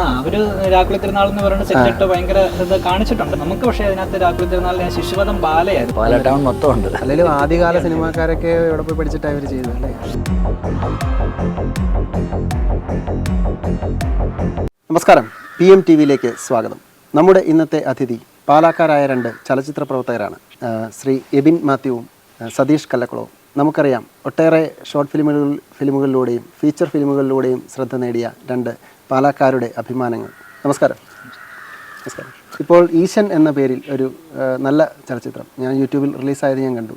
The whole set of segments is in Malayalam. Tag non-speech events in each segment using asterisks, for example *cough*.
ആ അവർ രാക്കുളി തിരുനാൾ എന്ന് പറയുന്ന സെറ്റിട്ട് ഭയങ്കര ഇത് കാണിച്ചിട്ടുണ്ട്. നമുക്ക് പക്ഷേ അതിനകത്ത് രാക്കുളി തിരുനാളിനെ ശിശുവധം ബാലയായിരുന്നു. പാല ടൗൺ മൊത്തം ഉണ്ട് അല്ലെങ്കിൽ ആദ്യകാല സിനിമാക്കാരൊക്കെ ഇവിടെ പോയി പഠിച്ചിട്ടാണ് ഇവർ ചെയ്തത് അല്ലേ? നമസ്കാരം. പി എം ടി വിയിലേക്ക് സ്വാഗതം. നമ്മുടെ ഇന്നത്തെ അതിഥി പാലാക്കാരായ രണ്ട് ചലച്ചിത്ര പ്രവർത്തകരാണ്. ശ്രീ എബിൻ മാത്യുവും സതീഷ് കല്ലക്കുളവും. നമുക്കറിയാം ഒട്ടേറെ ഷോർട്ട് ഫിലിമുകൾ ഫിലിമുകളിലൂടെയും ഫീച്ചർ ഫിലിമുകളിലൂടെയും ശ്രദ്ധ നേടിയ രണ്ട് പാലാക്കാരുടെ അഭിമാനങ്ങൾ. നമസ്കാരം. നമസ്കാരം. ഇപ്പോൾ ഈശൻ എന്ന പേരിൽ ഒരു നല്ല ചലച്ചിത്രം ഞാൻ യൂട്യൂബിൽ റിലീസായത് ഞാൻ കണ്ടു.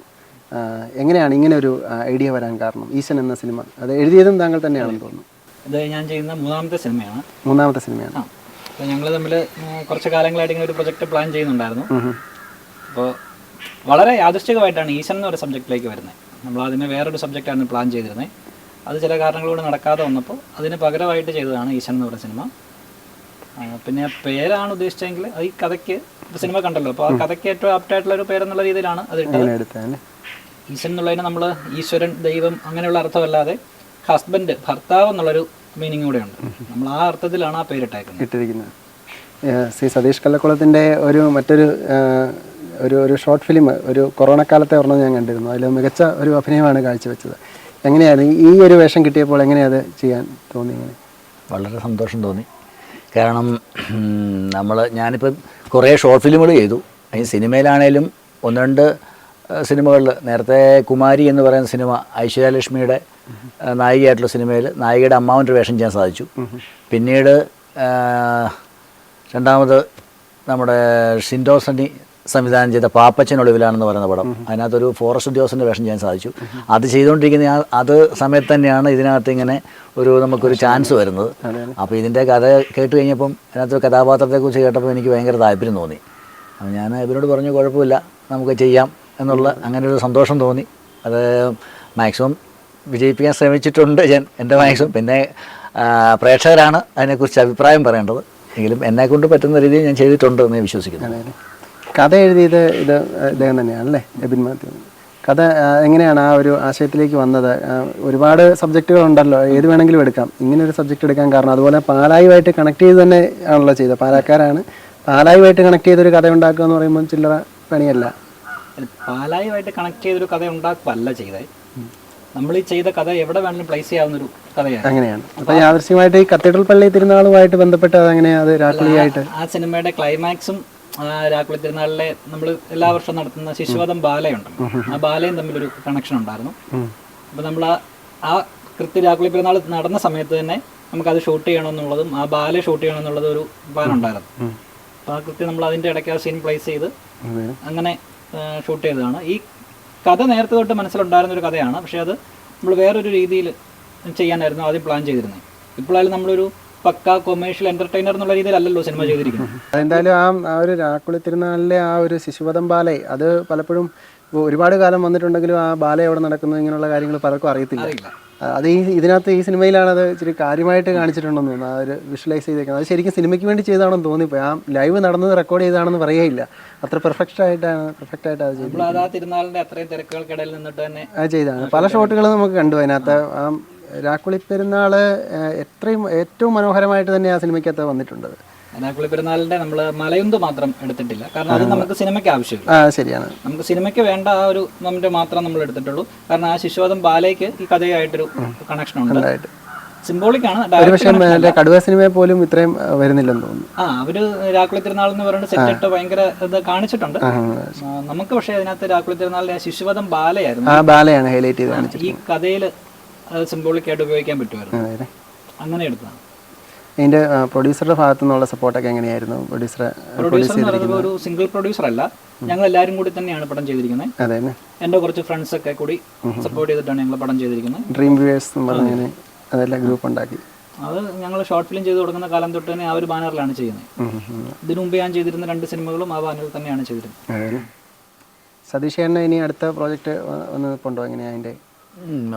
എങ്ങനെയാണ് ഇങ്ങനെ ഒരു ഐഡിയ വരാൻ കാരണം? ഈശൻ എന്ന സിനിമ. അത് എഴുതിയതും താങ്കൾ തന്നെയാണെന്ന് തോന്നുന്നു. ഇത് ഞാൻ ചെയ്യുന്ന മൂന്നാമത്തെ സിനിമയാണ്. മൂന്നാമത്തെ സിനിമയാണ്. അപ്പോൾ ഞങ്ങൾ തമ്മിൽ കുറച്ച് കാലങ്ങളായിട്ട് ഇങ്ങനെ ഒരു പ്രൊജക്റ്റ് പ്ലാൻ ചെയ്യുന്നുണ്ടായിരുന്നു. അപ്പോൾ വളരെ യാദൃശ്ചികമായിട്ടാണ് ഈശൻ എന്ന് പറയുന്ന സബ്ജക്റ്റിലേക്ക് വരുന്നത്. നമ്മൾ അതിന് വേറൊരു സബ്ജക്റ്റാണ് പ്ലാൻ ചെയ്തിരുന്നത്. അത് ചില കാരണങ്ങളോട് നടക്കാതെ വന്നപ്പോൾ അതിന് പകരമായിട്ട് ചെയ്തതാണ് ഈശൻ എന്ന് പറഞ്ഞ സിനിമ. പിന്നെ പേരാണ് ഉദ്ദേശിച്ചെങ്കിൽ ഈ കഥയ്ക്ക് സിനിമ കണ്ടല്ലോ. അപ്പോൾ ആ കഥയ്ക്ക് ഏറ്റവും ആപ്റ്റായിട്ടുള്ള ഒരു പേരെന്നുള്ള രീതിയിലാണ് അത് ഇട്ടത്. ഈശൻ എന്നുള്ളതിന് നമ്മൾ ഈശ്വരൻ ദൈവം അങ്ങനെയുള്ള അർത്ഥമല്ലാതെ ഹസ്ബൻഡ് ഭർത്താവ് എന്നുള്ളൊരു മീനിങ് കൂടെ ഉണ്ട് നമ്മൾ ആ അർത്ഥത്തിലാണ് ആ പേരിട്ടേക്കുന്നത് ഇട്ടിരിക്കുന്നത്. ശ്രീ സതീഷ് കല്ലക്കുളത്തിന്റെ ഒരു മറ്റൊരു ഒരു ഒരു ഷോർട്ട് ഫിലിം ഒരു കൊറോണ കാലത്തെ ഒരെണ്ണം ഞാൻ കണ്ടിരുന്നു. അതിൽ മികച്ച ഒരു അഭിനയമാണ് കാഴ്ചവെച്ചത്. എങ്ങനെയായിരുന്നു ഈ ഒരു വേഷം കിട്ടിയപ്പോൾ എങ്ങനെയത് ചെയ്യാൻ തോന്നി വളരെ സന്തോഷം തോന്നി. കാരണം നമ്മൾ ഞാനിപ്പം കുറേ ഷോർട്ട് ഫിലിമുകൾ ചെയ്തു. അതിന് സിനിമയിലാണേലും ഒന്ന് രണ്ട് സിനിമകളിൽ നേരത്തെ കുമാരി എന്ന് പറയുന്ന സിനിമ ഐശ്വര്യലക്ഷ്മിയുടെ നായികയായിട്ടുള്ള സിനിമയിൽ നായികയുടെ അമ്മാവന്റെ വേഷം ചെയ്യാൻ സാധിച്ചു. പിന്നീട് രണ്ടാമത് നമ്മുടെ ഷിൻഡോ സണ്ണി സംവിധാനം ചെയ്ത പാപ്പച്ചൻ ഒളിവിലാണെന്ന് പറയുന്ന പടം. അതിനകത്തൊരു ഫോറസ്റ്റ് ഉദ്യോഗസ്ഥന്റെ വേഷം ചെയ്യാൻ സാധിച്ചു. അത് ചെയ്തുകൊണ്ടിരിക്കുന്ന ആ- അത് സമയത്ത് തന്നെയാണ് ഇതിനകത്ത് ഇങ്ങനെ ഒരു നമുക്കൊരു ചാൻസ് വരുന്നത്. അപ്പോൾ ഇതിന്റെ കഥ കേട്ട് കഴിഞ്ഞപ്പം അതിനകത്ത് ഒരു കഥാപാത്രത്തെക്കുറിച്ച് കേട്ടപ്പോൾ എനിക്ക് ഭയങ്കര താല്പര്യം തോന്നി. അപ്പോൾ ഞാൻ ഇവരോട് പറഞ്ഞു കുഴപ്പമില്ല നമുക്ക് ചെയ്യാം എന്നുള്ള അങ്ങനെ ഒരു സന്തോഷം തോന്നി. അത് മാക്സിമം വിജയിപ്പിക്കാൻ ശ്രമിച്ചിട്ടുണ്ട് ഞാൻ എന്റെ മാക്സിമം. പിന്നെ പ്രേക്ഷകരാണ് അതിനെക്കുറിച്ച് അഭിപ്രായം പറയേണ്ടത്. എങ്കിലും എന്നെക്കൊണ്ട് പറ്റുന്ന രീതിയിൽ ഞാൻ ചെയ്തിട്ടുണ്ട് എന്ന് വിശ്വസിക്കുന്നു. കഥ എഴുതിയത് ഇത് ഇദ്ദേഹം തന്നെയാണല്ലേ എബിൻ മാത്യു. കഥ എങ്ങനെയാണ് ആ ഒരു ആശയത്തിലേക്ക് വന്നത്? ഒരുപാട് സബ്ജക്റ്റുകൾ ഉണ്ടല്ലോ. ഏത് വേണമെങ്കിലും എടുക്കാം. ഇങ്ങനെ ഒരു സബ്ജക്റ്റ് എടുക്കാൻ കാരണം അതുപോലെ പാലായുമായിട്ട് കണക്ട് ചെയ്ത് തന്നെ ആണല്ലോ ചെയ്തത്. പാലക്കാരാണ് പാലായുമായിട്ട് കണക്ട് ചെയ്തൊരു കഥ ഉണ്ടാക്കുക എന്ന് പറയുമ്പോൾ ചില്ലറ പണിയല്ല. പാലായുമായിട്ട് കണക്ട് ചെയ്തൊരു കഥ ഉണ്ടാക്കുകയല്ല ചെയ്തത് നമ്മൾ ഈ ചെയ്ത കഥ എവിടെ വേണമെങ്കിലും പ്ലേസ് ചെയ്യാവുന്ന ഒരു കഥയാണ് അങ്ങനെയാണ് അപ്പോൾ യാദൃശ്യമായിട്ട് ഈ കത്തീഡ്രൽ പള്ളി തിരുനാളുമായിട്ട് ബന്ധപ്പെട്ട് അതെങ്ങനെയാ? അത് രാക്കുളിയായിട്ട് ആ സിനിമയുടെ ക്ലൈമാക്സും രാക്കുളി തിരുനാളിലെ നമ്മൾ എല്ലാ വർഷവും നടത്തുന്ന ശിശുവധം ബാലയുണ്ട്. ആ ബാലയും തമ്മിലൊരു കണക്ഷൻ ഉണ്ടായിരുന്നു. അപ്പോൾ നമ്മൾ ആ കൃത്യ രാക്കുളി പെരുന്നാൾ നടന്ന സമയത്ത് തന്നെ നമുക്കത് ഷൂട്ട് ചെയ്യണമെന്നുള്ളതും ആ ബാല ഷൂട്ട് ചെയ്യണമെന്നുള്ളതും ഒരു പ്ലാൻ ഉണ്ടായിരുന്നു. അപ്പോൾ ആ കൃത്യം നമ്മൾ അതിന്റെ ഇടയ്ക്ക് ആ സീൻ പ്ലേസ് ചെയ്ത് അങ്ങനെ ഷൂട്ട് ചെയ്തതാണ്. ഈ കഥ നേരത്തെ തൊട്ട് മനസ്സിലുണ്ടായിരുന്ന ഒരു കഥയാണ്. പക്ഷേ അത് നമ്മൾ വേറൊരു രീതിയിൽ ചെയ്യാനായിരുന്നു ആദ്യം പ്ലാൻ ചെയ്തിരുന്നത്. ഇപ്പോഴായാലും നമ്മളൊരു പക്ക കൊമേഴ്ഷ്യൽ എന്റർടൈനർ എന്നുള്ള രീതിയിലല്ലല്ലോ സിനിമ ചെയ്തിരിക്കുന്നത്. എന്തായാലും ആ ആ ഒരു രാക്കുളി തിരുനാളിലെ ആ ഒരു ശിശുവധം ബാലെ അത് പലപ്പോഴും ഒരുപാട് കാലം വന്നിട്ടുണ്ടെങ്കിലും ആ ബാല എവിടെ നടക്കുന്നു ഇങ്ങനെയുള്ള കാര്യങ്ങൾ പലർക്കും അറിയത്തില്ല. അത് ഈ ഇതിനകത്ത് ഈ സിനിമയിലാണ് അത് ഇച്ചിരി കാര്യമായിട്ട് കാണിച്ചിട്ടുണ്ടെന്ന് തോന്നുന്നു. ആ ഒരു വിഷ്വലൈസ് ചെയ്തേക്കുന്നത്. അത് ശരിക്കും സിനിമയ്ക്ക് വേണ്ടി ചെയ്താണെന്ന് തോന്നിപ്പോയി. ആ ലൈവ് നടന്നത് റെക്കോർഡ് ചെയ്താണെന്ന് പറയുകയില്ല. അത്ര പെർഫെക്റ്റ് ആയിട്ടാണ് പെർഫെക്റ്റ് ആയിട്ട് അത് ചെയ്തത് തിരുനാളിന്റെ അത്രയും തിരക്കുകൾക്കിടയിൽ നിന്നിട്ട് തന്നെ അത് ചെയ്താണ് പല ഷോട്ടുകളും നമുക്ക് കണ്ടു. അതിനകത്ത് ആ രാക്കുളി പെരുന്നാൾ എത്രയും ഏറ്റവും മനോഹരമായിട്ട് തന്നെ ആ സിനിമയ്ക്കകത്ത് വന്നിട്ടുണ്ട്. രാക്കുളി പെരുന്നാളിന്റെ നമ്മൾ മലയുന്ത് മാത്രം എടുത്തിട്ടില്ല. കാരണം അത് നമുക്ക് സിനിമയ്ക്ക് ആവശ്യമില്ല. ശരിയാണ്. നമുക്ക് സിനിമയ്ക്ക് വേണ്ട ആ ഒരു മൊമെന്റ് മാത്രം നമ്മൾ എടുത്തിട്ടുള്ളൂ. കാരണം ആ ശിശുവാദം ബാലയ്ക്ക് ഈ കഥയായിട്ടൊരു കണക്ഷൻ ഉണ്ട്. സിംബോളിക് ആണ്. കടുവ സിനിമയെ പോലും ഇത്രയും ആ, വരുന്നില്ലെന്ന് തോന്നുന്നു. ആ അവർ രാക്കുളി തിരുനാൾ എന്ന് പറയുന്നത് സെറ്റിട്ട് ഭയങ്കര ഇത് കാണിച്ചിട്ടുണ്ട്. നമുക്ക് പക്ഷേ അതിനകത്ത് രാക്കുളി തിരുനാളിലെ ശിശുവധം ബാലയായിരുന്നു. ബാലയാണ് ഹൈലൈറ്റ് ചെയ്ത് ഈ കഥയിൽ സിംബോളിക് ആയിട്ട് ഉപയോഗിക്കാൻ പറ്റുമായിരുന്നു. അതെ. അങ്ങനെ എടുത്തതാണ്. ഇതിന്റെ പ്രൊഡ്യൂസറുടെ ഭാഗത്തു നിന്നുള്ള സപ്പോർട്ടൊക്കെ എങ്ങനെയായിരുന്നു? പ്രൊഡ്യൂസറെ പ്രൊഡ്യൂസർ എന്ന് പറയുന്നത് ഒരു സിംഗിൾ പ്രൊഡ്യൂസർ അല്ല. ഞങ്ങൾ എല്ലാവരും കൂടി തന്നെയാണ് പടം ചെയ്തിരിക്കുന്നത്. അതെ എന്റെ കുറച്ച് ഫ്രണ്ട്സ് ഒക്കെ കൂടി സപ്പോർട്ട് ചെയ്തിട്ടാണ് ഞങ്ങൾ പടം ചെയ്തിരിക്കുന്നത്. ഡ്രീം വ്യൂവേഴ്സ് പറഞ്ഞങ്ങനെ അതെല്ലാം ഗ്രൂപ്പ് ഉണ്ടാക്കി. അത് ഞങ്ങൾ ഷോർട്ട് ഫിലിം ചെയ്ത് കൊടുക്കുന്ന കാലം തൊട്ട് തന്നെ ആ ഒരു ബാനറിലാണ് ചെയ്യുന്നത്. ഇതിനു മുമ്പ് ഞാൻ ചെയ്തിരുന്ന രണ്ട് സിനിമകളും ആ ബാനറിൽ തന്നെയാണ് ചെയ്തിരുന്നത്. അതെ സതീഷ് ചേട്ടന് ഇനി അടുത്ത പ്രോജക്റ്റ് ഒന്ന് കൊണ്ടോ എങ്ങനെയാ അതിന്റെ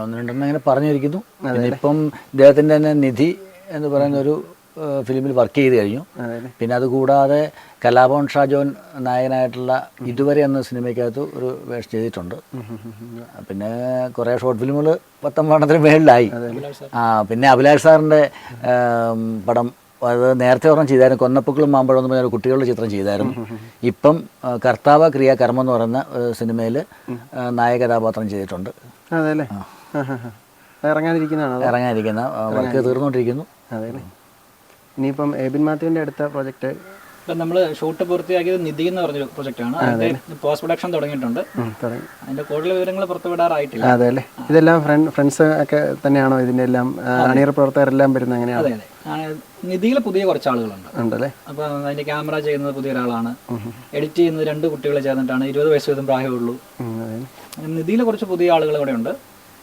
ഒന്ന് രണ്ടെണ്ണം അങ്ങനെ പറഞ്ഞിരിക്കുന്നു. ഇപ്പം ഇദ്ദേഹത്തിന്റെ തന്നെ നിധി എന്ന് പറയുന്ന ഒരു ഫിലിമിൽ വർക്ക് ചെയ്ത് കഴിഞ്ഞു. അതെ പിന്നെ അതുകൂടാതെ കലാഭവൻ ഷാജോൻ നായകനായിട്ടുള്ള ഇതുവരെ എന്ന സിനിമയ്ക്കകത്ത് ഒരു വേഷം ചെയ്തിട്ടുണ്ട്. പിന്നെ കുറേ ഷോർട്ട് ഫിലിമുകൾ പത്തൊമ്പതെണ്ണത്തിന് മേളിലായി. ആ പിന്നെ അഭിലാഷ് സാറിന്റെ പടം അത് നേരത്തെ ഓർമ്മ ചെയ്തായിരുന്നു. കൊന്നപ്പുക്കളും മാമ്പഴം എന്ന് പറഞ്ഞ ഒരു കുട്ടികളുടെ ചിത്രം ചെയ്തായിരുന്നു. ഇപ്പം കർത്താവ ക്രിയ കർമ്മം എന്ന് പറയുന്ന സിനിമയിൽ നായക കഥാപാത്രം ചെയ്തിട്ടുണ്ട്. അതെ? അല്ലേ ഇറങ്ങാനിരിക്കുന്നതാണോ? ഇറങ്ങാനിരിക്കുന്ന വർക്ക് തീർന്നുകൊണ്ടിരിക്കുന്നു. അതെ അല്ലേ ഇനിയിപ്പം എബിൻ മാത്യുവിന്റെ അടുത്ത പ്രോജക്റ്റ് ഇപ്പം നമ്മൾ ഷൂട്ട് പൂർത്തിയാക്കിയത് നിധി എന്ന് പറഞ്ഞൊരു പ്രൊജക്റ്റാണ്. അതിന്റെ പോസ്റ്റ് പ്രൊഡക്ഷൻ തുടങ്ങിയിട്ടുണ്ട്. തുടങ്ങി. അതിന്റെ കൂടുതൽ വിവരങ്ങൾ പുറത്തുവിടാറായിട്ടില്ല അതെ അല്ലേ ഇതെല്ലാം ഫ്രണ്ട് ഫ്രണ്ട്സ് ഒക്കെ തന്നെയാണോ ഇതിന്റെ എല്ലാം അണിയർ അണിയറ പ്രവർത്തകരെല്ലാം വരുന്നത് എങ്ങനെയാണ്? അതെ അതെ. ആ, നിധിയിൽ പുതിയ കുറച്ച് ആളുകളുണ്ട് ഉണ്ടല്ലേ? അപ്പൊ അതിന്റെ ക്യാമറ ചെയ്യുന്നത് പുതിയ ഒരാളാണ്. എഡിറ്റ് ചെയ്യുന്നത് രണ്ട് കുട്ടികളെ ചേർന്നിട്ടാണ്. ഇരുപത് വയസ്സ് വീതം പ്രായമുള്ളൂ നിധിയിൽ കുറച്ച് പുതിയ ആളുകൾ ഇവിടെ ഉണ്ട്.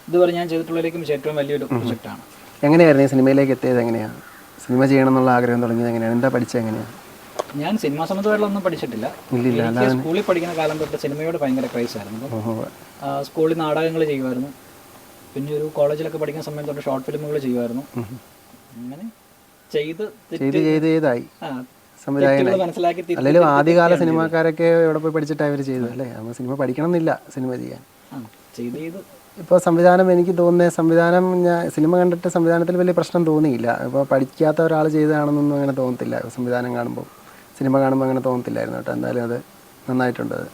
ഇതുവരെ ഞാൻ ചെയ്തിട്ടുള്ളതിലേക്കും ഏറ്റവും വലിയൊരു പ്രൊജക്റ്റാണ്. എങ്ങനെയായിരുന്നു ഈ സിനിമയിലേക്ക് എത്തിയത്? എങ്ങനെയാണ് സിനിമ ചെയ്യണം എന്നുള്ള ആഗ്രഹം തുടങ്ങിയത് എങ്ങനെയാണ് എന്താ പഠിച്ചത് എങ്ങനെയാണ് ഞാൻ സിനിമ സംബന്ധമായിട്ടുള്ള പഠിച്ചിട്ടില്ല. എനിക്ക് സ്കൂളിൽ പഠിക്കുന്ന കാലം തൊട്ട് സിനിമയോട് ഭയങ്കര ക്രൈസ് ആയിരുന്നു. സ്കൂളിൽ നാടകങ്ങൾ ചെയ്യുമായിരുന്നു. പിന്നെ ഒരു കോളേജിലൊക്കെ പഠിക്കുന്ന സമയത്ത് തൊട്ട് ഷോർട്ട് ഫിലിമുകൾ ചെയ്യുമായിരുന്നു. അങ്ങനെ ചെയ്ത് ചെയ്ത് ചെയ്ത് ചെയ്തായി. സംവിധായകനായി. അല്ലെങ്കിലും ആദ്യകാല സിനിമാക്കാരൊക്കെ എവിടെ പോയി പഠിച്ചിട്ടാണ് അവർ ചെയ്തത് അല്ലേ? നമ്മൾ സിനിമ പഠിക്കണം എന്നില്ല സിനിമ ചെയ്യാൻ. ചെയ്ത് ചെയ്ത്. ഇപ്പോൾ സംവിധാനം എനിക്ക് തോന്നുന്നത് സംവിധാനം ഞാൻ സിനിമ കണ്ടിട്ട് സംവിധാനത്തിൽ വലിയ പ്രശ്നം തോന്നിയില്ല. ഇപ്പോൾ പഠിക്കാത്ത ഒരാൾ ചെയ്തതാണെന്നൊന്നും അങ്ങനെ തോന്നത്തില്ല. സംവിധാനം കാണുമ്പോൾ സിനിമ കാണുമ്പോൾ അങ്ങനെ തോന്നത്തില്ലായിരുന്നു കേട്ടോ. എന്തായാലും അത് നന്നായിട്ടുണ്ട് അത്.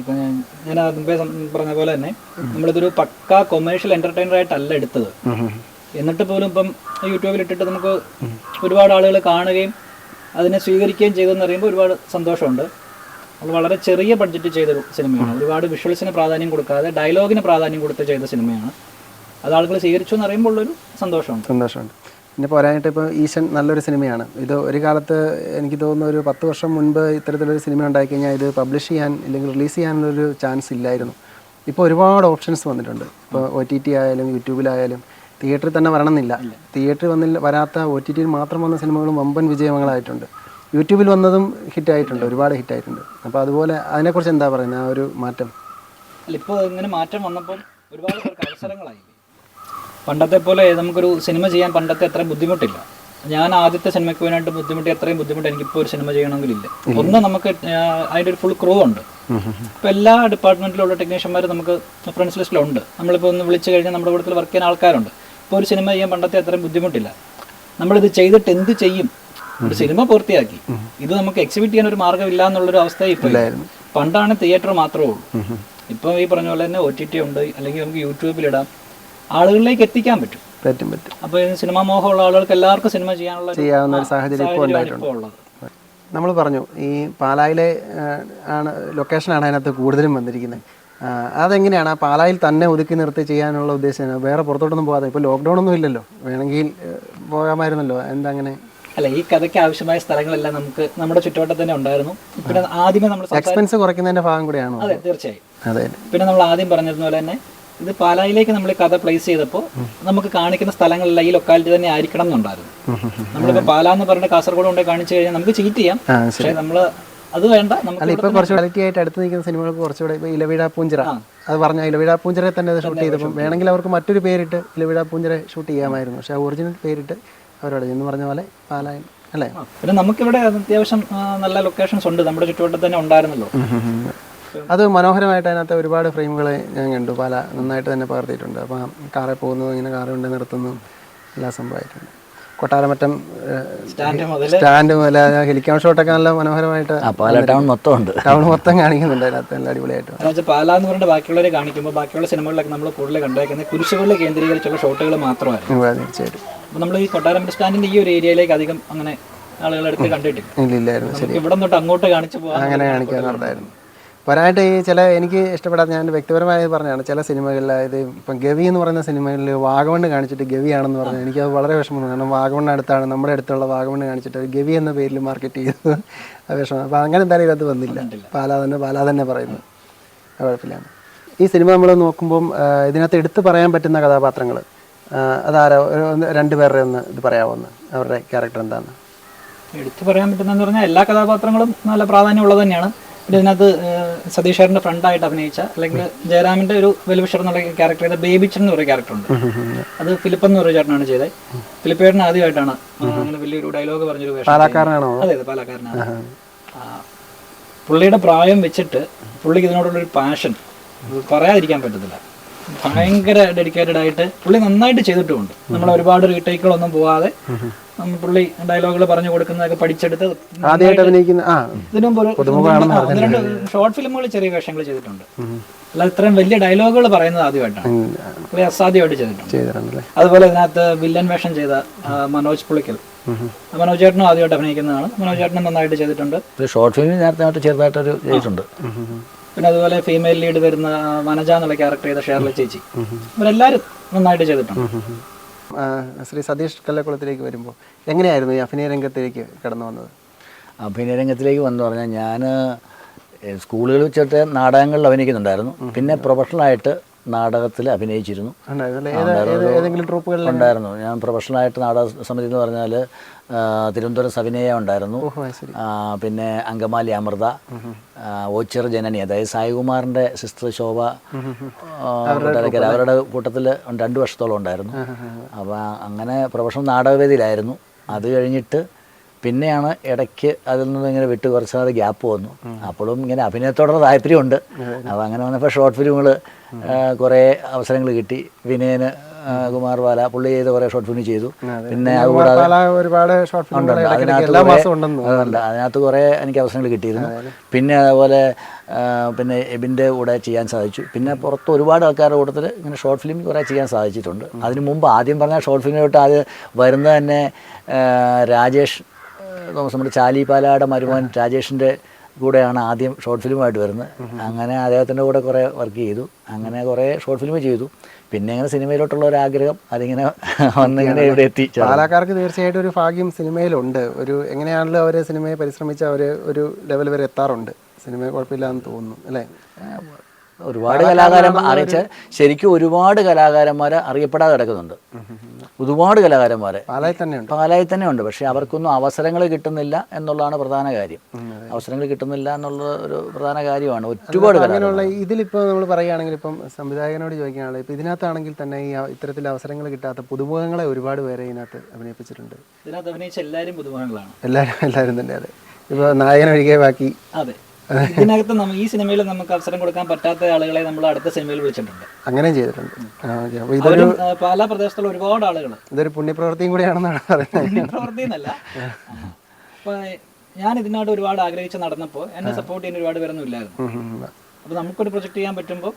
ഇപ്പൊ ഞാൻ ഞാൻ മുമ്പേ പറഞ്ഞ പോലെ തന്നെ നമ്മളിതൊരു പക്ക കൊമേഴ്ഷ്യൽ എന്റർടൈനർ ആയിട്ടല്ല എടുത്തത്. എന്നിട്ട് പോലും ഇപ്പം യൂട്യൂബിൽ ഇട്ടിട്ട് നമുക്ക് ഒരുപാട് ആളുകൾ കാണുകയും അതിനെ സ്വീകരിക്കുകയും ചെയ്തെന്ന് പറയുമ്പോൾ ഒരുപാട് സന്തോഷമുണ്ട്. നമ്മൾ വളരെ ചെറിയ ബഡ്ജറ്റ് ചെയ്ത സിനിമയാണ്. ഒരുപാട് വിഷ്വൽസിന് പ്രാധാന്യം കൊടുക്കാതെ ഡയലോഗിന് പ്രാധാന്യം കൊടുത്ത് ചെയ്ത സിനിമയാണ്. അത് ആളുകൾ സ്വീകരിച്ചു എന്ന് പറയുമ്പോൾ ഉള്ളൊരു സന്തോഷമുണ്ട്. സന്തോഷമുണ്ട്. പിന്നെ പോരാനായിട്ട് ഇപ്പോൾ ഈശൻ നല്ലൊരു സിനിമയാണ്. ഇത് ഒരു കാലത്ത് എനിക്ക് തോന്നുന്നു ഒരു പത്ത് വർഷം മുൻപ് ഇത്തരത്തിലൊരു സിനിമ ഉണ്ടാക്കി കഴിഞ്ഞാൽ ഇത് പബ്ലിഷ് ചെയ്യാൻ അല്ലെങ്കിൽ റിലീസ് ചെയ്യാനുള്ളൊരു ചാൻസ് ഇല്ലായിരുന്നു. ഇപ്പോൾ ഒരുപാട് ഓപ്ഷൻസ് വന്നിട്ടുണ്ട്. ഇപ്പോൾ ഒ ടി ടി ആയാലും യൂട്യൂബിലായാലും തിയേറ്ററിൽ തന്നെ വരണമെന്നില്ല. തിയേറ്ററിൽ വന്നില്ല വരാത്ത ഒ ടി ടിയിൽ മാത്രം വന്ന സിനിമകളും വമ്പൻ വിജയങ്ങളായിട്ടുണ്ട്. യൂട്യൂബിൽ വന്നതും ഹിറ്റായിട്ടുണ്ട് ഒരുപാട് ഹിറ്റായിട്ടുണ്ട്. അപ്പോൾ അതുപോലെ അതിനെക്കുറിച്ച് എന്താ പറയുന്നത്? ആ ഒരു മാറ്റം. അല്ല ഇപ്പോൾ ഇങ്ങനെ മാറ്റം വന്നപ്പോൾ ഒരുപാട് പേർക്ക് അവസരങ്ങളായി. പണ്ടത്തെ പോലെ നമുക്കൊരു സിനിമ ചെയ്യാൻ പണ്ടത്തെ അത്ര ബുദ്ധിമുട്ടില്ല. ഞാൻ ആദ്യത്തെ സിനിമയ്ക്ക് വേണ്ടിയിട്ട് ബുദ്ധിമുട്ടി അത്രയും ബുദ്ധിമുട്ട് എനിക്കിപ്പോൾ ഒരു സിനിമ ചെയ്യണമെങ്കിലില്ല. ഒന്ന് നമുക്ക് അതിന്റെ ഒരു ഫുൾ ക്രൂ ഉണ്ട്. ഇപ്പോൾ എല്ലാ ഡിപ്പാർട്ട്മെന്റിലുള്ള ടെക്നീഷ്യന്മാർ നമുക്ക് ഫ്രണ്ട്സ് ലിസ്റ്റിലുണ്ട്. നമ്മളിപ്പോൾ ഒന്ന് വിളിച്ചു കഴിഞ്ഞാൽ നമ്മുടെ കൂട്ടത്തിൽ വർക്ക് ചെയ്യുന്ന ആൾക്കാരുണ്ട്. ഇപ്പോൾ ഒരു സിനിമ ചെയ്യാൻ പണ്ടത്തെ അത്രയും ബുദ്ധിമുട്ടില്ല. നമ്മളിത് ചെയ്തിട്ട് എന്ത് ചെയ്യും? ഒരു സിനിമ പൂർത്തിയാക്കി. ഇത് നമുക്ക് എക്സിബിറ്റ് ചെയ്യാൻ ഒരു മാർഗമില്ല എന്നുള്ളൊരു അവസ്ഥ ഇപ്പോൾ. പണ്ടാണ് തിയേറ്റർ മാത്രമേ ഉള്ളൂ. ഇപ്പം ഈ പറഞ്ഞ പോലെ തന്നെ ഒ ടി ടി ഉണ്ട് അല്ലെങ്കിൽ നമുക്ക് യൂട്യൂബിലിടാം ആളുകളിലേക്ക് എത്തിക്കാൻ പറ്റും. പറ്റും പറ്റും. അപ്പോൾ സിനിമാ മോഹമുള്ള ആളുകൾക്ക് എല്ലാവർക്കും സിനിമ ചെയ്യാനുള്ള ചെയ്യാവുന്ന ഒരു സാഹചര്യം ഇപ്പോൾ ഉണ്ടായിട്ടുണ്ട്. നമ്മൾ പറഞ്ഞു ഈ പാലായിലെ ആണ് ലൊക്കേഷനാണ് അതിനകത്ത് കൂടുതലും വന്നിരിക്കുന്നത്. അതെങ്ങനെയാണ് ആ പാലായിൽ തന്നെ ഒതുക്കി നിർത്തി ചെയ്യാനുള്ള ഉദ്ദേശം? വേറെ പുറത്തോട്ടൊന്നും പോകാതെ. ഇപ്പോൾ ലോക്ക്ഡൗൺ ഒന്നും ഇല്ലല്ലോ. വേണമെങ്കിൽ പോകാമായിരുന്നല്ലോ. എന്താ അങ്ങനെ അല്ല ഈ കഥയ്ക്ക് ആവശ്യമായ സ്ഥലങ്ങളെല്ലാം നമുക്ക് നമ്മുടെ ചുറ്റുവട്ടം തന്നെ ഉണ്ടായിരുന്നു. പിന്നെ ആദ്യമേ നമ്മൾ എക്സ്പെൻസ് കുറയ്ക്കുന്നതിന്റെ ഭാഗം കൂടിയാണ്? അതെ തീർച്ചയായും. അതെ. പിന്നെ നമ്മൾ ആദ്യം പറഞ്ഞിരുന്ന പോലെ തന്നെ ഇത് പാലായിലേക്ക് നമ്മൾ കഥ പ്ലേസ് ചെയ്തപ്പോൾ നമുക്ക് കാണിക്കുന്ന സ്ഥലങ്ങളെല്ലാം ഈ ലൊക്കാലിറ്റി തന്നെ ആയിരിക്കണം എന്നുണ്ടായിരുന്നു. നമ്മളിപ്പോൾ പാലാ എന്ന് പറഞ്ഞ കാസർഗോഡ് കൊണ്ടുപോയി കാണിച്ചു കഴിഞ്ഞാൽ നമുക്ക് ചീറ്റ് ചെയ്യാം. പക്ഷെ പക്ഷേ നമ്മൾ അത് വേണ്ട നമുക്ക് അല്ല ഇപ്പൊ കുറച്ച് ക്വാളിറ്റി ആയിട്ട് അടുത്ത് നിൽക്കുന്ന സിനിമകൾക്ക് കുറച്ചുകൂടെ ഇപ്പൊ ഇലവിട പൂഞ്ചിറ. അത് പറഞ്ഞ ഇലവിട പൂഞ്ചിറ തന്നെ അത് ഷൂട്ട് ചെയ്തപ്പോൾ വേണമെങ്കിൽ അവർക്ക് മറ്റൊരു പേരിട്ട് ഇലവിട പൂഞ്ചിറ ഷൂട്ട് ചെയ്യാമായിരുന്നു. പക്ഷെ ഒറിജിനൽ പേരിട്ട് അവരോട് എന്ന് പറഞ്ഞ പോലെ പാലായൻ അല്ലേ? പിന്നെ പിന്നെ നമുക്കിവിടെ അത്യാവശ്യം നല്ല ലൊക്കേഷൻസ് ഉണ്ട്. നമ്മുടെ ചുറ്റുവട്ടത്ത് തന്നെ ഉണ്ടായിരുന്നല്ലോ. അത് മനോഹരമായിട്ട് അതിനകത്ത് ഒരുപാട് ഫ്രെയിമുകൾ ഞാൻ കണ്ടു. പല നന്നായിട്ട് തന്നെ പകർത്തിയിട്ടുണ്ട്. അപ്പം കാറിൽ പോകുന്നതും ഇങ്ങനെ കാറ് കൊണ്ട് നിർത്തുന്നതും എല്ലാ സംഭവമായിട്ടുണ്ട്. കൊട്ടാരമറ്റം സ്റ്റാൻഡ് മുതൽ സ്റ്റാൻഡ് മുതൽ ഹെലികോപ്റ്റർ ഷോട്ടൊക്കെ നല്ല മനോഹരമായിട്ട് പാല ടൗൺ മൊത്തം ഉണ്ട് ടൗൺ മൊത്തം കാണിക്കുന്നുണ്ട് അതിനകത്ത് നല്ല അടിപൊളിയായിട്ട്. പാലാ എന്ന് പറഞ്ഞിട്ട് ബാക്കിയുള്ളവരെ കാണിക്കുമ്പോൾ ബാക്കിയുള്ള സിനിമകളിലൊക്കെ നമ്മൾ കൂടുതൽ കണ്ടേക്കുന്നത് കുരിശുകളിൽ കേന്ദ്രീകരിച്ചുള്ള ഷോട്ടുകൾ മാത്രമായിരുന്നു. തീർച്ചയായിട്ടും അപ്പോൾ നമ്മൾ ഈ കൊട്ടാരമറ്റം സ്റ്റാൻഡിന്റെ ഈ ഒരു ഏരിയയിലേക്ക് അധികം അങ്ങനെ ആളുകളെടുത്ത് കണ്ടിട്ടില്ല. ഇവിടെ തൊട്ട് അങ്ങോട്ട് കാണിച്ചു പോകാൻ അങ്ങനെ കാണിക്കാന്നുണ്ടായിരുന്നു പോരായിട്ട് ഈ ചില എനിക്ക് ഇഷ്ടപ്പെടാത്ത ഞാൻ വ്യക്തിപരമായി പറഞ്ഞാണ് ചില സിനിമകളിൽ അതായത് ഇപ്പം ഗവി എന്ന് പറയുന്ന സിനിമകളിൽ വാഗമണ്ണ് കാണിച്ചിട്ട് ഗവിയാണെന്ന് പറഞ്ഞു എനിക്കത് വളരെ വിഷമം. കാരണം വാഗമണ്ണ് അടുത്താണ് നമ്മുടെ അടുത്തുള്ള വാഗമണ്ണ് കാണിച്ചിട്ട് ഒരു ഗവി എന്ന പേരിൽ മാർക്കറ്റ് ചെയ്തത് അത് വിഷമം. അപ്പോൾ അങ്ങനെ എന്തായാലും ഇതിനകത്ത് വന്നില്ല. പാലാ തന്നെ പാലാ തന്നെ പറയുന്നത്. അത് കുഴപ്പമില്ല. ഈ സിനിമ നമ്മൾ നോക്കുമ്പം ഇതിനകത്ത് എടുത്തു പറയാൻ പറ്റുന്ന കഥാപാത്രങ്ങൾ അതാരോ? ഒരു ഒന്ന് ഇത് പറയാവുന്ന. അവരുടെ ക്യാരക്ടർ എന്താണ്? എടുത്തു പറയാൻ പറ്റുന്നതെന്ന് പറഞ്ഞാൽ എല്ലാ കഥാപാത്രങ്ങളും നല്ല പ്രാധാന്യമുള്ളത് തന്നെയാണ്. ഇതിനകത്ത് സതീഷേറിന്റെ ഫ്രണ്ടായിട്ട് അഭിനയിച്ച അല്ലെങ്കിൽ ജയറാമിന്റെ ഒരു വെലുവിഷർ എന്നുള്ള ക്യാരക്ടർ ചെയ്ത ബേബിച്ചൻ എന്ന് പറയുന്ന ക്യാരക്ടർ ഉണ്ട് അത് ഫിലിപ്പ് എന്ന് പറയുന്ന ചേട്ടനാണ് ചെയ്തത് ഫിലിപ്പ് ചേട്ടൻ ആദ്യമായിട്ടാണ് അങ്ങനെ വലിയൊരു ഡയലോഗ് പറഞ്ഞൊരു വേഷം പാലക്കാരനാണോ? അതെ അതെ പാലക്കാരനാണ്. പുള്ളിയുടെ പ്രായം വെച്ചിട്ട് പുള്ളിക്ക് ഇതിനോടുള്ളൊരു പാഷൻ പറയാതിരിക്കാൻ പറ്റത്തില്ല. ഭയങ്കര ഡെഡിക്കേറ്റഡ് ആയിട്ട് പുള്ളി നന്നായിട്ട് ചെയ്തിട്ടുമുണ്ട്. നമ്മൾ ഒരുപാട് റീടേക്കുകളൊന്നും പോവാതെ പുള്ളി ഡയലോഗുകൾ പറഞ്ഞു കൊടുക്കുന്നതൊക്കെ പഠിച്ചെടുത്ത് ആദ്യമായിട്ട് അഭിനയിക്കുന്ന ആ ഇതിനു മുമ്പ് ഷോർട്ട് ഫിലിമുകൾ ചെറിയ വേഷങ്ങൾ ചെയ്തിട്ടുണ്ട്. അല്ലാതെ ഇത്രയും വലിയ ഡയലോഗുകൾ പറയുന്നത് ആദ്യമായിട്ടാണ്. പുള്ളി അസാധ്യമായിട്ട് ചെയ്തിട്ടുണ്ട്. അതുപോലെ ഇതിനകത്ത് വില്ലൻ വേഷം ചെയ്ത മനോജ് പുളിക്കൽ. മനോജ് ചേട്ടനും ആദ്യമായിട്ട് അഭിനയിക്കുന്നതാണ്. മനോജ് ചേട്ടനും നന്നായിട്ട് ചെയ്തിട്ടുണ്ട്. ഷോർട്ട് ഫിലിമിൽ നേരത്തെ ചെറുതായിട്ടൊരു ചെയ്തിട്ടുണ്ട്. പിന്നെ അതുപോലെ ഫീമെയിൽ ലീഡ് വരുന്ന വനജ എന്നുള്ള ക്യാരക്ടർ ചെയ്ത ഷേർല ചേച്ചി. ഇവരെല്ലാവരും നന്നായിട്ട് ചെയ്തിട്ടുണ്ട്. ശ്രീ സതീഷ് കല്ലക്കുളത്തിലേക്ക് വരുമ്പോൾ എങ്ങനെയായിരുന്നു ഈ അഭിനയ രംഗത്തിലേക്ക് കടന്നു വന്നത്? അഭിനയ രംഗത്തിലേക്ക് വന്നു പറഞ്ഞാൽ ഞാൻ സ്കൂളുകളിൽ വെച്ചിട്ട് നാടകങ്ങളിൽ അഭിനയിക്കുന്നുണ്ടായിരുന്നു. പിന്നെ പ്രൊഫഷണലായിട്ട് നാടകത്തിൽ അഭിനയിച്ചിരുന്നു. ഉണ്ടായിരുന്നു. ഞാൻ പ്രൊഫഷണലായിട്ട് നാടക സമിതി എന്ന് പറഞ്ഞാൽ തിരുവനന്തപുരം സവിനയ ഉണ്ടായിരുന്നു. പിന്നെ അങ്കമാലി അമൃത ഓച്ചർ ഓച്ചിറ ജനനി അതായത് സായികുമാറിന്റെ സിസ്റ്റർ ശോഭ അവരുടെ കൂട്ടത്തിൽ രണ്ട് വർഷത്തോളം ഉണ്ടായിരുന്നു. അപ്പോൾ അങ്ങനെ പ്രൊഫഷണൽ നാടകവേദിയിലായിരുന്നു. അത് കഴിഞ്ഞിട്ട് പിന്നെയാണ് ഇടയ്ക്ക് അതിൽ നിന്ന് ഇങ്ങനെ വിട്ട് കുറച്ച് നാൾ ഗ്യാപ്പ് വന്നു. അപ്പോഴും ഇങ്ങനെ അഭിനയത്തോടുള്ള താല്പര്യമുണ്ട്. അപ്പോൾ അങ്ങനെ വന്നപ്പോൾ ഷോർട്ട് ഫിലിമുകൾ കുറേ അവസരങ്ങൾ കിട്ടി. വിനയന് കുമാർ ബാല പുള്ളി ചെയ്ത കുറേ ഷോർട്ട് ഫിലിം ചെയ്തു. പിന്നെ അതുകൂടാതെ ഒരുപാട് ഷോർട്ട് അതിനകത്ത് കുറേ- ഉണ്ടെന്ന് അതുണ്ട്. അതിനകത്ത് കുറേ എനിക്ക് അവസരങ്ങൾ കിട്ടിയിരുന്നു. പിന്നെ അതേപോലെ പിന്നെ എബിന്റെ കൂടെ ചെയ്യാൻ സാധിച്ചു. പിന്നെ പുറത്ത് ഒരുപാട് ആൾക്കാരുടെ കൂട്ടത്തിൽ ഇങ്ങനെ ഷോർട്ട് ഫിലിം കുറേ ചെയ്യാൻ സാധിച്ചിട്ടുണ്ട്. അതിന് മുമ്പ് ആദ്യം പറഞ്ഞ ഷോർട്ട് ഫിലിമിലോട്ട് ആദ്യം വരുന്നത് തന്നെ രാജേഷ് തോമസ് നമ്മുടെ ചാലി പാലാട മരുമോൻ രാജേഷിന്റെ കൂടെയാണ് ആദ്യം ഷോർട്ട് ഫിലിമായിട്ട് വരുന്നത്. അങ്ങനെ അദ്ദേഹത്തിന്റെ കൂടെ കുറേ വർക്ക് ചെയ്തു. അങ്ങനെ കുറേ ഷോർട്ട് ഫിലിം ചെയ്തു. പിന്നെ ഇങ്ങനെ സിനിമയിലോട്ടുള്ള ഒരു ആഗ്രഹം അതിങ്ങനെ വന്നിങ്ങനെ ഇവിടെ എത്തി. പാലക്കാർക്ക് തീർച്ചയായിട്ടും ഒരു ഭാഗ്യം സിനിമയിലുണ്ട്. ഒരു എങ്ങനെയാണല്ലോ അവരെ സിനിമയെ പരിശ്രമിച്ച് അവർ ഒരു ലെവൽ വരെ എത്താറുണ്ട്. സിനിമ കുഴപ്പമില്ല എന്ന് തോന്നുന്നു അല്ലേ? ഒരുപാട് കലാകാരന്മാർ അറിയിച്ച ശരിക്കും ഒരുപാട് കലാകാരന്മാർ അറിയപ്പെടാതെ കിടക്കുന്നുണ്ട്. ഒരുപാട് കലാകാരന്മാരെ. പാലായി തന്നെ ഉണ്ട്. പക്ഷെ അവർക്കൊന്നും അവസരങ്ങൾ കിട്ടുന്നില്ല എന്നുള്ളതാണ് പ്രധാന കാര്യം. അവസരങ്ങൾ കിട്ടുന്നില്ല എന്നുള്ള ഒരു പ്രധാന കാര്യമാണ്. ഒരുപാട് ഇതിലിപ്പോ അങ്ങനെയുള്ള ഇതിലിപ്പോൾ നമ്മൾ പറയുകയാണെങ്കിൽ ഇപ്പം സംവിധായകനോട് ചോദിക്കുകയാണെങ്കിൽ ഇപ്പം ഇതിനകത്താണെങ്കിൽ തന്നെ ഈ ഇത്തരത്തിൽ അവസരങ്ങൾ കിട്ടാത്ത പുതുമുഖങ്ങളെ ഒരുപാട് പേരെ ഇതിനകത്ത് അഭിനയിപ്പിച്ചിട്ടുണ്ട്. ഇതിനകത്ത് അഭിനയിച്ച എല്ലാവരും പുതുമുഖങ്ങളാണ്. എല്ലാവരും എല്ലാവരും തന്നെ അതെ. ഇപ്പോൾ നായകനൊഴികെ ബാക്കി അതെ. ഇതിനകത്ത് ഈ സിനിമയിൽ നമുക്ക് അവസരം കൊടുക്കാൻ പറ്റാത്ത ആളുകളെ നമ്മൾ അടുത്ത സിനിമയിൽ വിളിച്ചിട്ടുണ്ട്. അങ്ങനെയും ചെയ്തിട്ടുണ്ട്. അപ്പോൾ ഇതൊരു പല പ്രദേശത്തുള്ള ഒരുപാട് ആളുകൾ ഇതൊരു പുണ്യപ്രവൃത്തിയും കൂടിയാണെന്നാണ് പറയുന്നത്. പ്രവൃത്തി എന്നല്ല. ഞാൻ ഇതിനോട് ഒരുപാട് ആഗ്രഹിച്ച് നടന്നപ്പോൾ എന്നെ സപ്പോർട്ട് ചെയ്യാൻ ഒരുപാട് പേരൊന്നും ഇല്ലായിരുന്നു. ഉം, ഉം, ഉം. അപ്പൊ നമുക്കൊരു പ്രൊജക്ട് ചെയ്യാൻ പറ്റുമ്പോൾ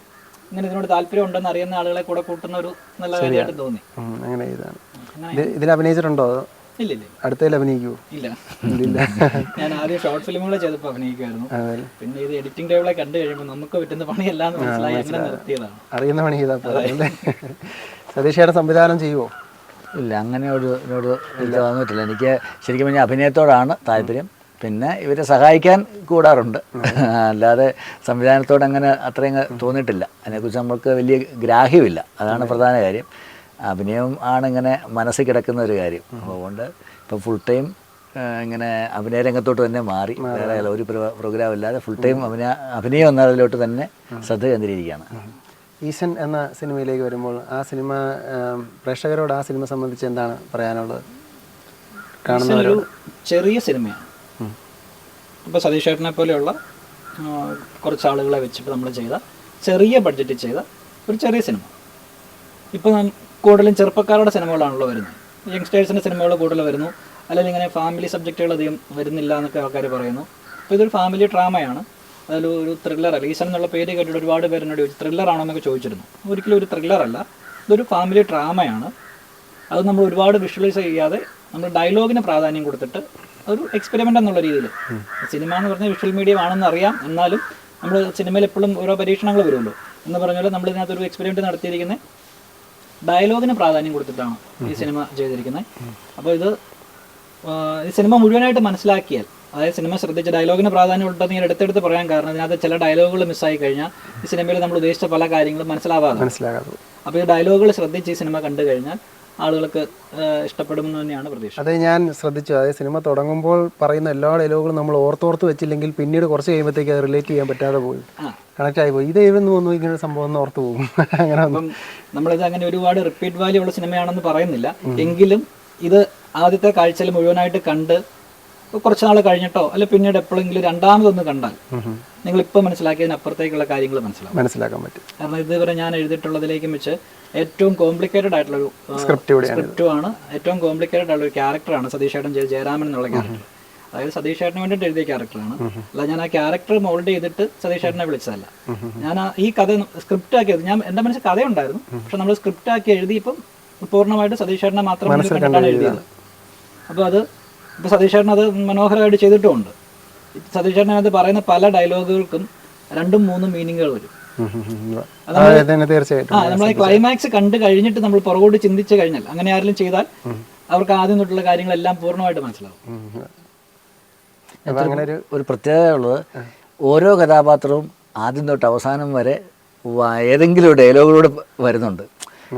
ഇങ്ങനെ ഇതിനോട് താല്പര്യം ഉണ്ടെന്ന് അറിയുന്ന ആളുകളെ കൂടെ കൂട്ടുന്ന ഒരു നല്ല കാര്യമായിട്ട് തോന്നി. അങ്ങനെ ഇതിൽ അഭിനയിച്ചിട്ടുണ്ടോ അടുത്തതിൽ അഭിനയിക്കുമോ ഇല്ല. ഇല്ല ഞാൻ ആദ്യം ഷോർട്ട് ഫിലിമുകൾ ചെയ്തപ്പോൾ അഭിനയിക്കുമായിരുന്നു പിന്നെ ഇത് എഡിറ്റിംഗ് ടേബിളെ കണ്ടു കഴിയുമ്പോൾ നമുക്ക് പറ്റുന്ന പണിയല്ല എന്ന് മനസ്സിലായി. അങ്ങനെ നിർത്തിയതാണ്. അറിയുന്ന പണി ചെയ്താൽ പോലെ അല്ലേ? സതീഷയുടെ സംവിധാനം ചെയ്യുമോ ഇല്ല അങ്ങനെ ഒരു ഇതിനോട് ഇല്ല വന്നിട്ടില്ല. എനിക്ക് ശരിക്കും പറഞ്ഞാൽ അഭിനയത്തോടാണ് താല്പര്യം. പിന്നെ ഇവരെ സഹായിക്കാൻ കൂടാറുണ്ട്. അല്ലാതെ സംവിധാനത്തോട് അങ്ങനെ അത്രയും തോന്നിയിട്ടില്ല. അതിനെക്കുറിച്ച് നമ്മൾക്ക് വലിയ ഗ്രാഹ്യമില്ല. അതാണ് പ്രധാന കാര്യം. അഭിനയം ആണ് ഇങ്ങനെ മനസ്സിൽ കിടക്കുന്ന ഒരു കാര്യം. അതുകൊണ്ട് ഇപ്പം ഫുൾ ടൈം ഇങ്ങനെ അഭിനയ രംഗത്തോട്ട് തന്നെ മാറി. വേറെ ഒരു പ്രോഗ്രാം ഇല്ലാതെ ഫുൾ ടൈം അഭിനയ അഭിനയം എന്നതിലോട്ട് തന്നെ ശ്രദ്ധ കേന്ദ്രീകരിക്കുകയാണ്. ഈശൻ എന്ന സിനിമയിലേക്ക് വരുമ്പോൾ ആ സിനിമ പ്രേക്ഷകരോട് ആ സിനിമ സംബന്ധിച്ച് എന്താണ് പറയാനുള്ളത്? ഒരു ചെറിയ സിനിമയാണ്. ഇപ്പോൾ സതീഷ് ഏട്ടനെ പോലെയുള്ള കുറച്ച് ആളുകളെ വെച്ചിട്ട് നമ്മൾ ചെയ്ത ചെറിയ ബഡ്ജറ്റ് ചെയ്ത ഒരു ചെറിയ സിനിമ. ഇപ്പോൾ കൂടുതലും ചെറുപ്പക്കാരുടെ സിനിമകളാണല്ലോ വരുന്നത്. യങ്സ്റ്റേഴ്സിന്റെ സിനിമകൾ കൂടുതൽ വരുന്നു. അല്ലെങ്കിൽ ഇങ്ങനെ ഫാമിലി സബ്ജക്റ്റുകൾ അധികം വരുന്നില്ല എന്നൊക്കെ ആൾക്കാർ പറയുന്നു. അപ്പോൾ ഇതൊരു ഫാമിലി ഡ്രാമയാണ് ഒരു ത്രില്ലർ അല്ല എന്നുള്ള പേര് കേട്ടിട്ട് ഒരുപാട് പേരെന്നോട് ചോദിച്ചു ത്രില്ലർ ആണോ എന്നൊക്കെ ചോദിച്ചിരുന്നു. ഒരിക്കലും ഒരു ത്രില്ലറല്ല ഇതൊരു ഫാമിലി ഡ്രാമയാണ് അത് നമ്മൾ ഒരുപാട് വിഷ്വലൈസ് ചെയ്യാതെ നമ്മൾ ഡയലോഗിന് പ്രാധാന്യം കൊടുത്തിട്ട് ഒരു എക്സ്പെരിമെന്റ് എന്നുള്ള രീതിയിൽ. സിനിമ എന്ന് പറഞ്ഞാൽ വിഷ്വൽ മീഡിയം ആണെന്ന് അറിയാം. എന്നാലും നമ്മൾ സിനിമയിൽ എപ്പോഴും ഓരോ പരീക്ഷണങ്ങൾ വരുമല്ലോ. എന്ന് പറഞ്ഞാൽ നമ്മൾ ഇതിനകത്ത് ഒരു എക്സ്പെരിമെന്റ് നടത്തിയിരിക്കുന്നത് ഡയലോഗിന് പ്രാധാന്യം കൊടുത്തിട്ടാണ് ഈ സിനിമ ചെയ്തിരിക്കുന്നത്. അപ്പോൾ ഇത് ഈ സിനിമ മുഴുവനായിട്ട് മനസ്സിലാക്കിയാൽ അതായത് സിനിമ ശ്രദ്ധിച്ച ഡയലോഗിന് പ്രാധാന്യം ഉണ്ടെന്ന് ഞാൻ എടുത്തെടുത്ത് പറയാൻ കാരണം ഇതിനകത്ത് ചില ഡയലോഗുകൾ മിസ്സായി കഴിഞ്ഞാൽ ഈ സിനിമയിൽ നമ്മൾ ഉദ്ദേശിച്ച പല കാര്യങ്ങളും മനസ്സിലാവാതെ. മനസ്സിലാകാതെ അപ്പോൾ ഈ ഡയലോഗുകൾ ശ്രദ്ധിച്ച് ഈ സിനിമ കണ്ടു കഴിഞ്ഞാൽ ആളുകൾക്ക് ഇഷ്ടപ്പെടുമെന്ന് തന്നെയാണ് പ്രതീക്ഷ. അതെ ഞാൻ ശ്രദ്ധിച്ചു. അതായത് സിനിമ തുടങ്ങുമ്പോൾ പറയുന്ന എല്ലാ ഡയലോഗുകളും നമ്മൾ ഓർത്തോർത്ത് വെച്ചില്ലെങ്കിൽ പിന്നീട് കുറച്ച് കഴിയുമ്പോഴത്തേക്ക് അത് റിലേറ്റ് ചെയ്യാൻ പറ്റാതെ പോയി. കണക്ട് ആയി പോയി. ഇത് എഴുതുന്നു തോന്നുന്നു ഇങ്ങനെ സംഭവം ഓർത്ത് പോകും. *laughs* അങ്ങനെ അപ്പം നമ്മളിത് അങ്ങനെ ഒരുപാട് റിപ്പീറ്റ് വാല്യൂ ഉള്ള സിനിമയാണെന്ന് പറയുന്നില്ല. എങ്കിലും ഇത് ആദ്യത്തെ കാഴ്ചയിൽ മുഴുവനായിട്ട് കണ്ട് കുറച്ച് നാൾ കഴിഞ്ഞിട്ടോ അല്ലെ പിന്നീട് എപ്പോഴെങ്കിലും രണ്ടാമതൊന്ന് കണ്ടാൽ നിങ്ങൾ ഇപ്പോൾ മനസ്സിലാക്കിയതിനപ്പുറത്തേക്കുള്ള കാര്യങ്ങൾ മനസ്സിലാക്കാം മനസ്സിലാക്കാൻ പറ്റും. കാരണം ഇതുവരെ ഞാൻ എഴുതിയിട്ടുള്ളതിലേക്കും വെച്ച് ഏറ്റവും കോംപ്ലിക്കേറ്റഡ് ആയിട്ടുള്ള ഒരു സ്ക്രിപ്റ്റ് സ്ക്രിപ്റ്റുമാണ് ഏറ്റവും കോംപ്ലിക്കേറ്റഡ് ആയിട്ടുള്ള ഒരു ക്യാരക്ടറാണ് സതീഷ് ഏട്ടൻ ജയരാമൻ എന്നുള്ള ക്യാരക്ടർ അതായത് സതീഷ് ഏട്ടന് വേണ്ടിയിട്ട് എഴുതിയ ക്യാരക്ടറാണ് അല്ല ഞാൻ ആ ക്യാരക്ടർ മോൾഡ് ചെയ്തിട്ട് സതീഷ് ഏട്ടനെ വിളിച്ചതല്ല. ഞാൻ ആ- ഈ കഥ സ്ക്രിപ്റ്റ് ആക്കിയത് ഞാൻ എന്റെ മനസ്സിൽ കഥയുണ്ടായിരുന്നു. പക്ഷെ നമ്മൾ സ്ക്രിപ്റ്റ് ആക്കി എഴുതിയപ്പം പൂർണമായിട്ട് സതീഷ് ഏട്ടനെ മാത്രം കണ്ടാണ് കണ്ടിട്ടാണ് എഴുതിയത്. അപ്പോൾ അത് ഇപ്പൊ സതീഷ് ഏട്ടൻ അത് മനോഹരമായിട്ട് ചെയ്തിട്ടുമുണ്ട്. സതീഷ് ഏട്ടൻ അത് പറയുന്ന പല ഡയലോഗുകൾക്കും രണ്ടും മൂന്നും മീനിങ്ങുകൾ വരും. നമ്മൾ ക്ലൈമാക്സ് കണ്ടു കഴിഞ്ഞിട്ട് നമ്മൾ പുറകോട്ട് ചിന്തിച്ചു കഴിഞ്ഞാൽ അങ്ങനെ ആരെങ്കിലും ചെയ്താൽ അവർക്ക് ആദ്യം തൊട്ടുള്ള കാര്യങ്ങളെല്ലാം പൂർണമായിട്ട് മനസ്സിലാവും. അങ്ങനെ ഒരു ഒരു പ്രത്യേകത ഉള്ളത് ഓരോ കഥാപാത്രവും ആദ്യം തൊട്ട് അവസാനം വരെ ഏതെങ്കിലും ഡയലോഗിലൂടെ വരുന്നുണ്ട്.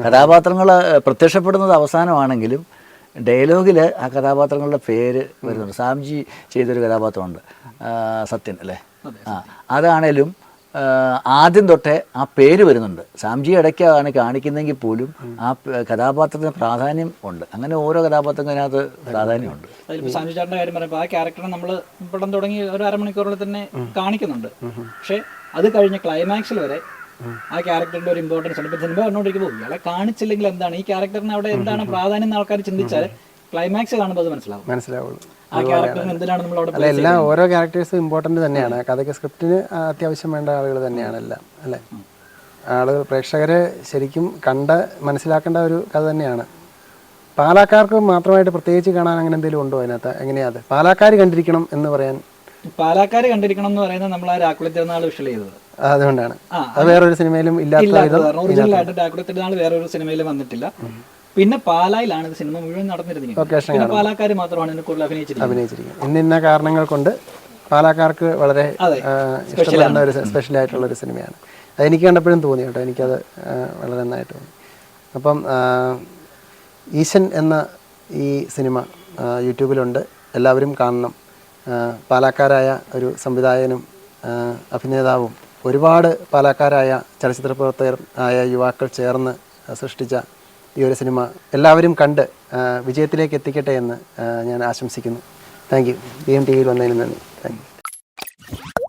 കഥാപാത്രങ്ങൾ പ്രത്യക്ഷപ്പെടുന്നത് അവസാനമാണെങ്കിലും ഡയലോഗിൽ ആ കഥാപാത്രങ്ങളുടെ പേര് വരുന്നുണ്ട്. സാംജി ചെയ്തൊരു കഥാപാത്രമുണ്ട്. ആ, സത്യൻ അല്ലേ? ആ അതാണേലും ആദ്യം തൊട്ടേ ആ പേര് വരുന്നുണ്ട്. സാംജി ഇടയ്ക്കാണ് കാണിക്കുന്നെങ്കിൽ പോലും ആ കഥാപാത്രത്തിന് പ്രാധാന്യം ഉണ്ട്. അങ്ങനെ ഓരോ കഥാപാത്രത്തിനകത്ത് പ്രാധാന്യമുണ്ട് സാംജി ചേട്ടന്റെ കാര്യം പറയുമ്പോൾ ആ ക്യാരക്ടറെ നമ്മൾ പടം തുടങ്ങി ഒരു അരമണിക്കൂറിൽ തന്നെ കാണിക്കുന്നുണ്ട്. പക്ഷെ അത് കഴിഞ്ഞ് ക്ലൈമാക്സിൽ വരെ ആ ക്യാരക്ടറിന്റെ ഒരു ഇമ്പോർട്ടൻസ് ഉണ്ട്. ഇപ്പൊ സിനിമ കണ്ടുകൊണ്ടിരിക്കുമ്പോൾ ഇയാളെ കാണിച്ചില്ലെങ്കിൽ എന്താണ്? ഈ ക്യാരക്ടറിന് അവിടെ എന്താണ് പ്രാധാന്യം എന്ന് ആൾക്കാർ ചിന്തിച്ചാൽ ക്ലൈമാക്സ് കാണുമ്പോൾ അത് മനസ്സിലാവും. മനസ്സിലാവുള്ളൂ. അല്ല എല്ലാം ഓരോ ക്യാരക്ടേഴ്സും ഇമ്പോർട്ടന്റ് തന്നെയാണ്. കഥയ്ക്ക് സ്ക്രിപ്റ്റിന് അത്യാവശ്യം വേണ്ട ആളുകൾ തന്നെയാണ് എല്ലാം അല്ലേ? ആളുകൾ പ്രേക്ഷകരെ ശരിക്കും കണ്ട മനസ്സിലാക്കേണ്ട ഒരു കഥ തന്നെയാണ്. പാലാക്കാർക്ക് മാത്രമായിട്ട് പ്രത്യേകിച്ച് കാണാൻ അങ്ങനെ എന്തെങ്കിലും ഉണ്ടോ അതിനകത്ത്? എങ്ങനെയാത് പാലാക്കാർ കണ്ടിരിക്കണം എന്ന് പറയാൻ പാലാക്കാർ കണ്ടിരിക്കണം എന്ന് പറയുന്നത് നമ്മൾ ആ രാക്കുളി തിരുനാൾ വിഷൽ ചെയ്തത്. അതുകൊണ്ടാണ്. അത് വേറൊരു സിനിമയിലും ഇല്ലാത്ത ആയിട്ട് രാക്കുളി തിരുനാൾ വേറെ ഒരു സിനിമയിൽ വന്നിട്ടില്ല. പിന്നെ പാലായിലാണ് ഇത് സിനിമ മുഴുവൻ നടന്നിരുന്നത് പിന്നെ പാലാക്കാർ മാത്രമാണ് ഇതിനെ കൂടുതൽ അഭിനയിച്ചിരിക്കുന്നത്. അഭിനയിച്ചിരിക്കുന്നത്. ഇന്നിന്ന കാരണങ്ങൾ കൊണ്ട് പാലക്കാർക്ക് വളരെ ഇഷ്ടപ്പെടുന്ന ഒരു സ്പെഷ്യൽ ആയിട്ടുള്ള ഒരു സിനിമയാണ്. അതെനിക്ക് കണ്ടപ്പോഴും തോന്നി കേട്ടോ. എനിക്കത് വളരെ നന്നായിട്ട് തോന്നി. അപ്പം ഈശൻ എന്ന ഈ സിനിമ യൂട്യൂബിലുണ്ട്. എല്ലാവരും കാണണം. പാലാക്കാരായ ഒരു സംവിധായകനും അഭിനേതാവും ഒരുപാട് പാലക്കാരായ ചലച്ചിത്ര പ്രവർത്തകർ ആയ യുവാക്കൾ ചേർന്ന് സൃഷ്ടിച്ച ഈ ഒരു സിനിമ എല്ലാവരും കണ്ട് വിജയത്തിലേക്ക് എത്തിക്കട്ടെ എന്ന് ഞാൻ ആശംസിക്കുന്നു. Thank you B M T വിയിൽ വന്നതിന് നന്ദി. Thank you